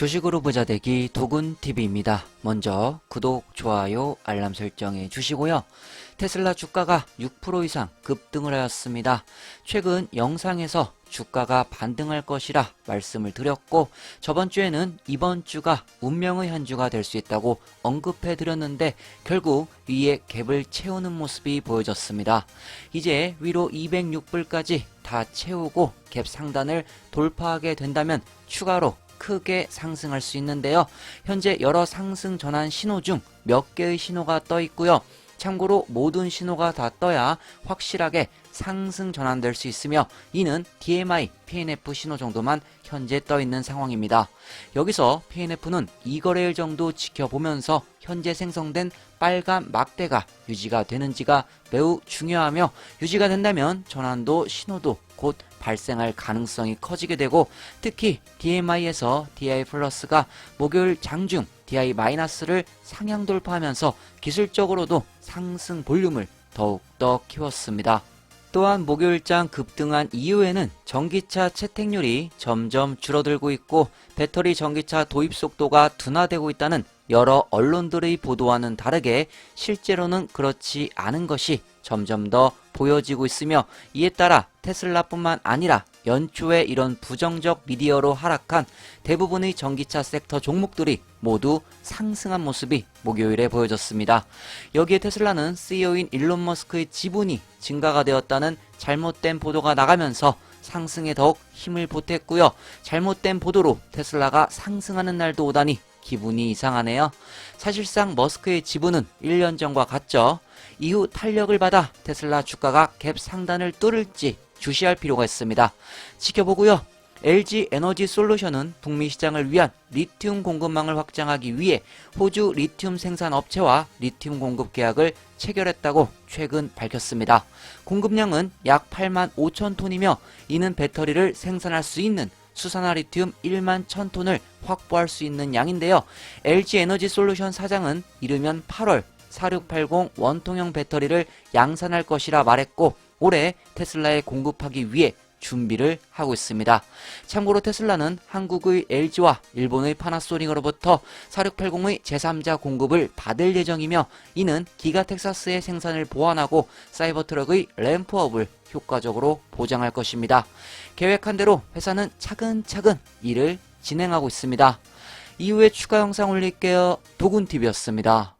주식으로 부자 되기 도군TV입니다. 먼저 구독, 좋아요, 알람 설정해 주시고요. 테슬라 주가가 6% 이상 급등을 하였습니다. 최근 영상에서 주가가 반등할 것이라 말씀을 드렸고 저번 주에는 이번 주가 운명의 한 주가 될 수 있다고 언급해 드렸는데 결국 위에 갭을 채우는 모습이 보여졌습니다. 이제 위로 206불까지 다 채우고 갭 상단을 돌파하게 된다면 추가로 크게 상승할 수 있는데요. 현재 여러 상승 전환 신호 중 몇 개의 신호가 떠 있고요. 참고로 모든 신호가 다 떠야 확실하게 상승 전환될 수 있으며 이는 DMI, PNF 신호 정도만 현재 떠 있는 상황입니다. 여기서 PNF는 2거래일 정도 지켜보면서 현재 생성된 빨간 막대가 유지가 되는지가 매우 중요하며 유지가 된다면 전환도 신호도 곧 발생할 가능성이 커지게 되고 특히 DMI에서 DI 플러스가 목요일 장중 DI 마이너스를 상향 돌파하면서 기술적으로도 상승 볼륨을 더욱더 키웠습니다. 또한 목요일장 급등한 이후에는 전기차 채택률이 점점 줄어들고 있고 배터리 전기차 도입 속도가 둔화되고 있다는 여러 언론들의 보도와는 다르게 실제로는 그렇지 않은 것이 점점 더 보여지고 있으며 이에 따라 테슬라뿐만 아니라 연초에 이런 부정적 미디어로 하락한 대부분의 전기차 섹터 종목들이 모두 상승한 모습이 목요일에 보여졌습니다. 여기에 테슬라는 CEO인 일론 머스크의 지분이 증가가 되었다는 잘못된 보도가 나가면서 상승에 더욱 힘을 보탰고요. 잘못된 보도로 테슬라가 상승하는 날도 오다니 기분이 이상하네요. 사실상 머스크의 지분은 1년 전과 같죠. 이후 탄력을 받아 테슬라 주가가 갭 상단을 뚫을지 주시할 필요가 있습니다. 지켜보고요. LG 에너지 솔루션은 북미 시장을 위한 리튬 공급망을 확장하기 위해 호주 리튬 생산 업체와 리튬 공급 계약을 체결했다고 최근 밝혔습니다. 공급량은 약 8만 5천 톤이며 이는 배터리를 생산할 수 있는 수산화 리튬 1만 1000톤을 확보할 수 있는 양인데요. LG 에너지 솔루션 사장은 이르면 8월 4680 원통형 배터리를 양산할 것이라 말했고 올해 테슬라에 공급하기 위해 준비를 하고 있습니다. 참고로 테슬라는 한국의 LG와 일본의 파나소닉으로부터 4680의 제3자 공급을 받을 예정이며 이는 기가 텍사스의 생산을 보완하고 사이버트럭의 램프업을 효과적으로 보장할 것입니다. 계획한 대로 회사는 차근차근 일을 진행하고 있습니다. 이후에 추가 영상 올릴게요. 도군TV였습니다.